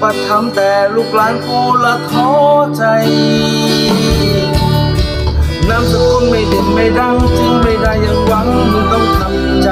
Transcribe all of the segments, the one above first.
ปัถัมภ์แต่ลูกหลานกูละท้อใจนามสกุลไม่เด่นไม่ดัง จึงไม่ได้ยังหวังมึงต้องทำใจ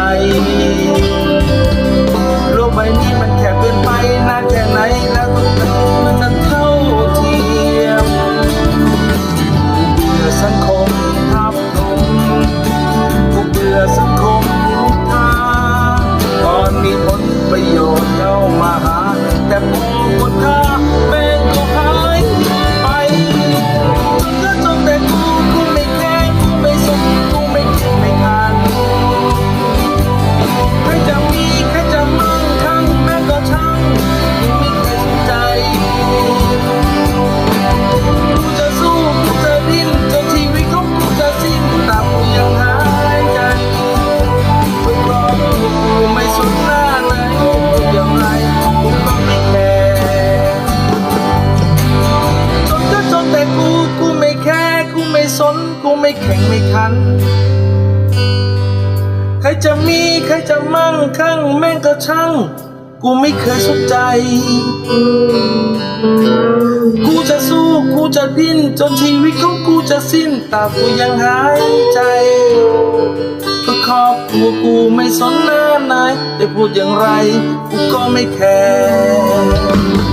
งไม่ขัน ใครจะมีใครจะมั่งคั่งแม่งก็ช่าง กูไม่เคยสนใจ กูจะสู้กูจะดิ้นจนชีวิตของกูจะสิ้นแต่กูยังหายใจก็ครอบครัวกูไม่สนหน้าไหนได้พูดอย่างไร กูก็ไม่แคร์